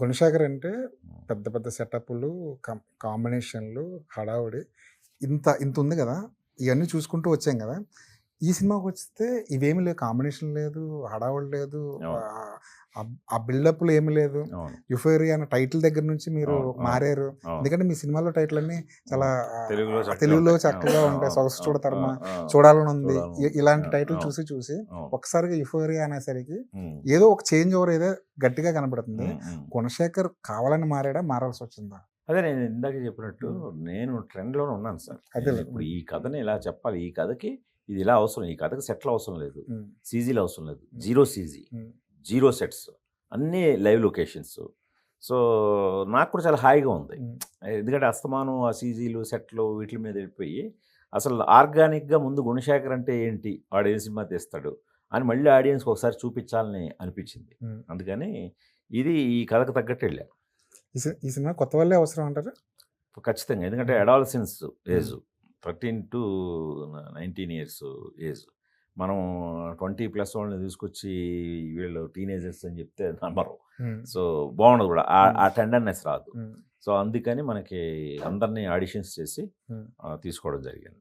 గుణశేఖర్ అంటే పెద్ద పెద్ద సెటప్లు కాంబినేషన్లు హడావుడి ఇంత ఇంత ఉంది కదా? ఇవన్నీ చూసుకుంటూ వచ్చాం కదా? ఈ సినిమాకి వస్తే ఇవేమి లేవు కాంబినేషన్ లేదు హడావుడి లేదు. ఆ- బిల్డప్లు ఏమి లేదు యుఫేరియా అనే టైటిల్ దగ్గర నుంచి మీరు. మారారు. ఎందుకంటే మీ సినిమాలో టైటిల్ అన్ని చాలా తెలుగులో చక్కగా ఉంటాయి. సొగసు చూడతరమా చూడాలని ఉంది ఇలాంటి. టైటిల్. చూసి చూసి అవును. ఒక్కసారిగా యుఫోరియా అనేసరికి ఏదో ఒక చేంజ్ ఓవర్ ఏదో గట్టిగా కనబడుతుంది. గుణశేఖర్ కావాలని మారాడా మారాల్సి వచ్చిందా అదే నేను ఇందాక చెప్పినట్టు నేను ట్రెండ్లోనే ఉన్నాను సార్ అదే. ఇప్పుడు ఈ కథని ఇలా చెప్పాలి ఈ కథకి ఇది ఇలా అవసరం ఈ కథకి సెట్లు అవసరం లేదు. సీజీలు అవసరం లేదు. జీరో సీజీ జీరో సెట్స్ అన్నీ లైవ్ లొకేషన్స్. సో నాకు కూడా చాలా హాయిగా ఉంది. ఎందుకంటే అస్తమానం ఆ సీజీలు సెట్లు వీటి మీద వెళ్ళిపోయి అసలు ఆర్గానిక్గా ముందు గుణశేఖర్ అంటే ఏంటి? వాడు ఏ సినిమా తీస్తాడు? అని మళ్ళీ ఆడియన్స్కి ఒకసారి చూపించాలని అనిపించింది. అందుకని ఇది ఈ కథకు తగ్గట్టు వెళ్ళాను ఈ సినిమా కొత్త వాళ్ళే అవసరం అంటారు? ఖచ్చితంగా. ఎందుకంటే adolescence age. Thirteen to nineteen years age. మనం ట్వంటీ ప్లస్ వాళ్ళని తీసుకొచ్చి వీళ్ళు టీనేజర్స్ అని చెప్తే నమ్మరు. సో బాగుండదు కూడా. ఆ- టెండర్నెస్ రాదు. సో అందుకని మనకి అందరినీ ఆడిషన్స్ చేసి తీసుకోవడం జరిగింది.